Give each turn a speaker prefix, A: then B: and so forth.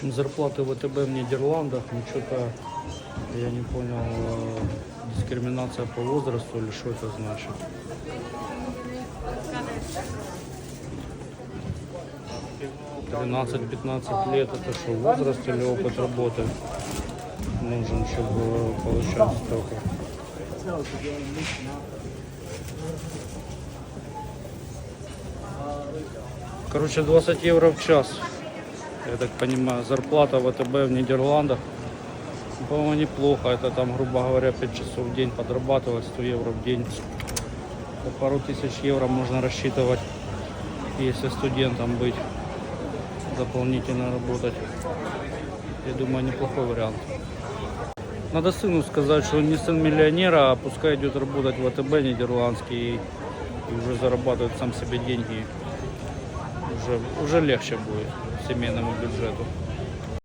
A: общем, зарплаты ВТБ в Нидерландах, ну что-то, я не понял, э, дискриминация по возрасту или что это значит. Тринадцать 15 лет, это что, возраст или опыт работы нужен, чтобы получать столько? Короче, 20 евро в час. Я так понимаю, зарплата ВТБ в Нидерландах. По-моему, неплохо. Это там, грубо говоря, 5 часов в день подрабатывать, 100 евро в день. По пару тысяч евро можно рассчитывать, если студентом быть, дополнительно работать. Я думаю, неплохой вариант. Надо сыну сказать, что он не сын миллионера, а пускай идет работать в ВТБ нидерландский и уже зарабатывает сам себе деньги. Уже, уже легче будет семейному бюджету.